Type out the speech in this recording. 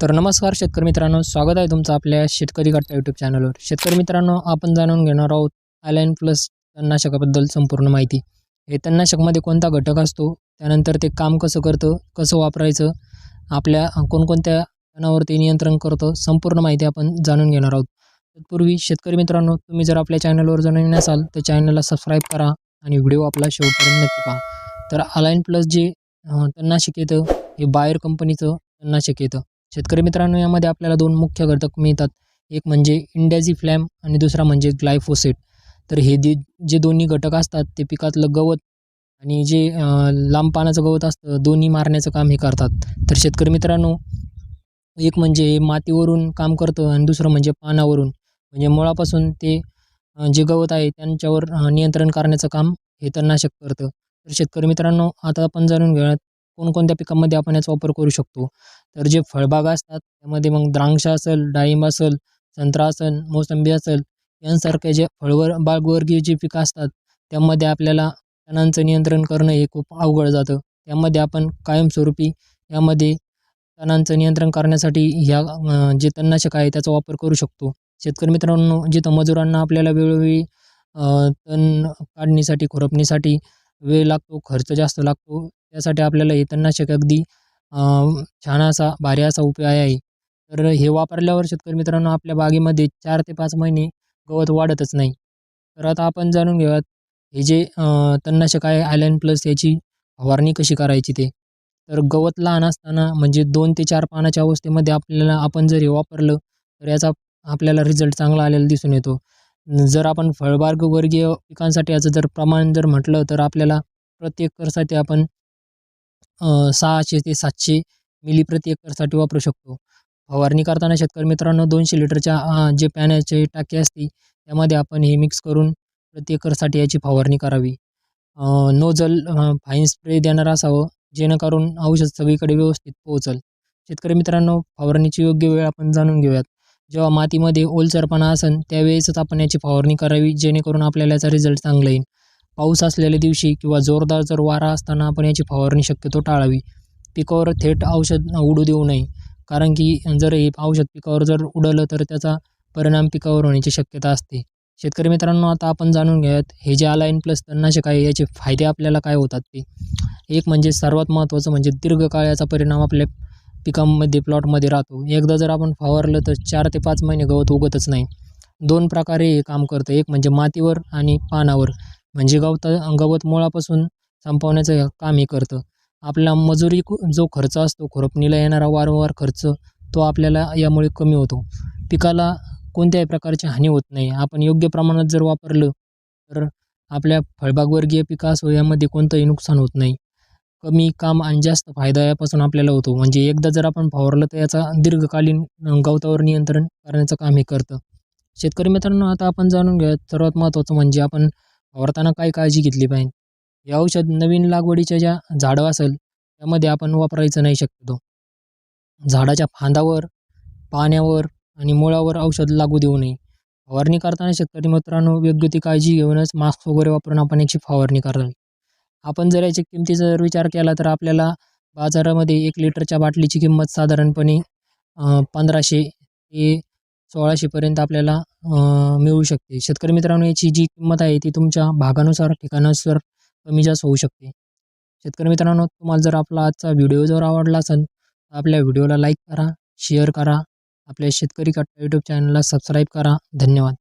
तर नमस्कार शेतकरी मित्रांनो स्वागत आहे तुमचं आपल्या शेतकरी कट्टा यूट्यूब चॅनलवर शेतकरी मित्रांनो आपण जाणून घेणार आहोत आयलाईन प्लस तणनाशकाबद्दल संपूर्ण माहिती. हे तणनाशकमध्ये कोणता घटक असतो? त्यानंतर ते काम कसं करतं? कसं वापरायचं? आपल्या कोणकोणत्या तणावरती नियंत्रण करतं? संपूर्ण माहिती आपण जाणून घेणार आहोत. तत्पूर्वी शेतकरी मित्रांनो तुम्ही जर आपल्या चॅनलवर जाणून नसाल असाल तर चॅनलला सबस्क्राईब करा आणि व्हिडिओ आपला शेवटपर्यंत नक्की पहा. तर अलायन प्लस जे तणनाशक येतं हे बायर कंपनीचं तणनाशक येतं. शेतकरी मित्रांनो यामध्ये आपल्याला दोन मुख्य घटक मिळतात. एक म्हणजे इंडॅझी फ्लॅम आणि दुसरा म्हणजे ग्लायफोसेट. तर हे दि जे दोन्ही घटक असतात ते पिकातलं गवत आणि जे लांब पानाचं गवत असतं दोन्ही मारण्याचं काम हे करतात. तर शेतकरी मित्रांनो एक म्हणजे हे मातीवरून काम करतं आणि दुसरं म्हणजे पानावरून. म्हणजे मुळापासून ते जे गवत आहे त्यांच्यावर नियंत्रण करण्याचं काम हे तणनाशक करतं. तर शेतकरी मित्रांनो आता आपण जाणून घेऊयात कोणकोणत्या पिकांमध्ये आपण याचा वापर करू शकतो? तर जे फळबाग असतात त्यामध्ये मग द्राक्ष असेल डाळिंब असेल संत्रा असेल मोसंबी असेल यांसारखे जे फळवर बागवर्गीय जे पिकं असतात त्यामध्ये आपल्याला तणांचं नियंत्रण करणं हे खूप अवघड जातं. त्यामध्ये आपण कायमस्वरूपी यामध्ये तणांचं नियंत्रण करण्यासाठी ह्या जे तणनाशक आहे त्याचा वापर करू शकतो. शेतकरी मित्रांनो जिथं मजुरांना आपल्याला वेळोवेळी तण काढणीसाठी खुरपणीसाठी वेळ लागतो खर्च जास्त लागतो. त्यासाठी आपल्याला हे तणनाशक अगदी छान असा भारी असा उपाय आहे. तर हे वापरल्यावर शेतकरी मित्रांनो आपल्या बागेमध्ये चार ते पाच महिने गवत वाढतच नाही. तर आता आपण जाणून घेऊयात हे जे तणनाशक आहे आयलॅन प्लस याची फवारणी कशी करायची ते? तर गवत लहान असताना म्हणजे दोन ते चार पानाच्या अवस्थेमध्ये आपल्याला आपण जर हे वापरलं तर याचा आपल्याला रिझल्ट चांगला आलेला दिसून येतो. जर आपण फळबाग वर्गीय पिकांसाठी याचं जर प्रमाण जर म्हटलं तर आपल्याला प्रति एकरसाठी आपण सहाशे ते सातशे मिली प्रति एकरसाठी वापरू शकतो. फवारणी करताना शेतकरी मित्रांनो दोनशे लिटरच्या जे पाण्याचे टाकी असते त्यामध्ये आपण हे मिक्स करून प्रति एकरसाठी याची फवारणी करावी. नोजल फाईन स्प्रे देणारं असावं जेणेकरून औषध सगळीकडे व्यवस्थित पोहोचल. शेतकरी मित्रांनो फवारणीची योग्य वेळ आपण जाणून घेऊयात. जेव्हा मातीमध्ये ओलसरपणा असेल त्यावेळेसच आपण याची फवारणी करावी जेणेकरून आपल्याला याचा रिझल्ट चांगला येईल. पाऊस असलेल्या दिवशी किंवा जोरदार जर वारा असताना आपण याची फवारणी शक्यतो टाळावी. पिकावर थेट औषध उडू देऊ नये. कारण की जर हे औषध पिकावर जर उडलं तर त्याचा परिणाम पिकावर होण्याची शक्यता असते. शेतकरी मित्रांनो आता आपण जाणून घेऊयात हे जे अलाईन प्लस तणनाशक आहे याचे फायदे आपल्याला काय होतात ते? एक म्हणजे सर्वात महत्त्वाचं म्हणजे दीर्घकाळ याचा परिणाम आपल्या पिकांमध्ये प्लॉटमध्ये राहतो. एकदा जर आपण फवारलं तर चार ते पाच महिने गवत उगतच नाही. दोन प्रकारे हे काम करतं. एक म्हणजे मातीवर आणि पानावर. म्हणजे गवत गवत मुळापासून संपवण्याचं हे काम हे करतं. आपला मजुरी कु- जो खर्च असतो खुरपणीला येणारा वारंवार खर्च तो आपल्याला यामुळे कमी होतो. पिकाला कोणत्याही प्रकारची हानी होत नाही. आपण योग्य प्रमाणात जर वापरलं तर आपल्या फळबागवर्गीय पिका असो यामध्ये कोणतंही नुकसान होत नाही. कमी काम आणि जास्त फायदा यापासून आपल्याला होतो. म्हणजे एकदा जर आपण फवारलं तर याचा दीर्घकालीन गवतावर नियंत्रण करण्याचं काम हे करतं. शेतकरी मित्रांनो आता आपण जाणून घ्या सर्वात महत्त्वाचं म्हणजे आपण फवारताना काय काळजी घेतली पाहिजे? हे औषध नवीन लागवडीच्या ज्या झाडं असेल त्यामध्ये आपण वापरायचं नाही शक्यतो. झाडाच्या फांदावर पाण्यावर आणि मुळावर औषध लागू देऊ नये. फवारणी करताना शेतकरी मित्रांनो योग्य ती काळजी घेऊनच मास्क वगैरे वापरून आपण याची फवारणी करावी. आपण जर याच्या किमतीचा जर विचार केला तर आपल्याला बाजारामध्ये एक लिटरच्या बाटलीची किंमत साधारणपणे पंधराशे ते सोळाशेपर्यंत आपल्याला मिळू शकते. शेतकरी मित्रांनो याची जी किंमत आहे ती तुमच्या भागानुसार ठिकाणानुसार कमी जास्त होऊ शकते. शेतकरी मित्रांनो तुम्हाला जर आपला आजचा व्हिडिओ जर आवडला असेल तर आपल्या व्हिडिओला लाईक करा शेअर करा. आपल्या शेतकरी कट्टा यूट्यूब चॅनलला सबस्क्राईब करा. धन्यवाद.